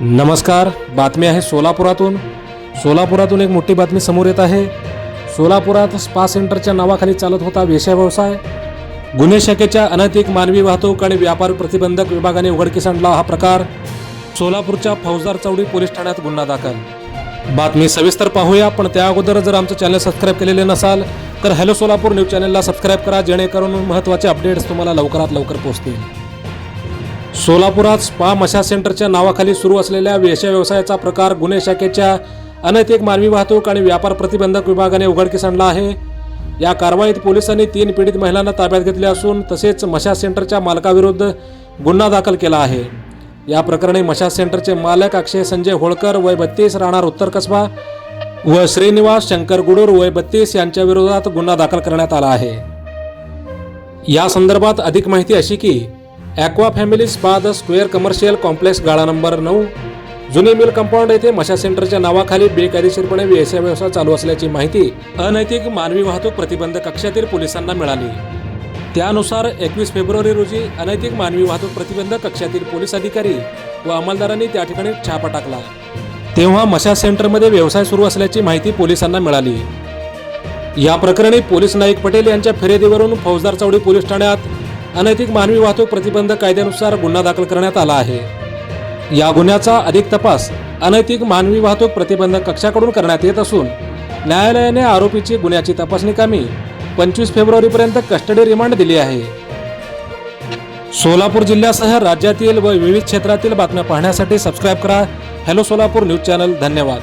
नमस्कार बातमी आहे सोलापुरातून. सोलापुरातून एक मोठी बातमी समोर येत आहे. सोलापुरात स्पा सेंटरच्या नावाखाली चालत होता वेश्या व्यवसाय. गुन्हे शाखेच्या अनैतिक मानवी वाहतूक आणि व्यापार प्रतिबंधक विभागाने उघडकीस आणला हा प्रकार. सोलापूरच्या फौजदार चौडी पोलीस ठाण्यात गुन्हा दाखल. बातमी सविस्तर पाहूया पण त्या अगोदर जर आमचं चॅनल सबस्क्राईब केलेले नसाल तर हॅलो सोलापूर न्यूज चॅनलला सबस्क्राईब करा जेणेकरून महत्त्वाचे अपडेट्स तुम्हाला लवकरात लवकर पोहोचतील सोलापुरात स्पा मशा सेंटरच्या नावाखाली सुरू असलेल्या वेश्या व्यवसायाचा प्रकार गुन्हे शाखेच्या अनैतिक मानवी वाहतूक आणि व्यापार प्रतिबंधक विभागाने उघडकीस आणला आहे. या कारवाईत पोलिसांनी तीन पीडित महिलांना ताब्यात घेतले असून तसेच मशा सेंटरच्या मालकाविरुद्ध गुन्हा दाखल केला आहे. या प्रकरणी मशा सेंटरचे मालक अक्षय संजय होळकर वय बत्तीस राहणार उत्तर कसबा व श्रीनिवास शंकर गुडूर वय बत्तीस यांच्या विरोधात गुन्हा दाखल करण्यात आला आहे. या संदर्भात अधिक माहिती अशी की aqua family spa the square commercial complex गाळा नंबर नऊ. जुने मिल कंपाऊंड येथे मशा सेंटरच्या नावाखाली बेकायदेशीरपणे व्यवसाय व्यवसाय चालू असल्याची माहिती अनैतिक मानवी वाहतूक प्रतिबंध कक्षातील पोलिसांना मिळाली. त्यानुसार एकवीस फेब्रुवारी रोजी अनैतिक मानवी वाहतूक प्रतिबंध कक्षातील पोलीस अधिकारी व अंमलदारांनी त्या ठिकाणी छापा टाकला. तेव्हा मशा सेंटरमध्ये व्यवसाय सुरू असल्याची माहिती पोलिसांना मिळाली. या प्रकरणी पोलीस नाईक पटेल यांच्या फिर्यादीवरून फौजदार चौडी पोलीस ठाण्यात अनैतिक मानवी वाहतूक प्रतिबंध कायद्यानुसार गुन्हा दाखल करण्यात आला आहे. या गुन्ह्याचा अधिक तपास अनैतिक मानवी वाहतूक प्रतिबंध कक्षाकडून करण्यात येत असून न्यायालयाने आरोपीची गुन्ह्याची तपासणी कामी पंचवीस फेब्रुवारीपर्यंत कस्टडी रिमांड दिली आहे. सोलापूर जिल्ह्यासह राज्यातील व विविध क्षेत्रातील बातम्या पाहण्यासाठी सबस्क्राईब करा. हॅलो सोलापूर न्यूज चॅनल धन्यवाद.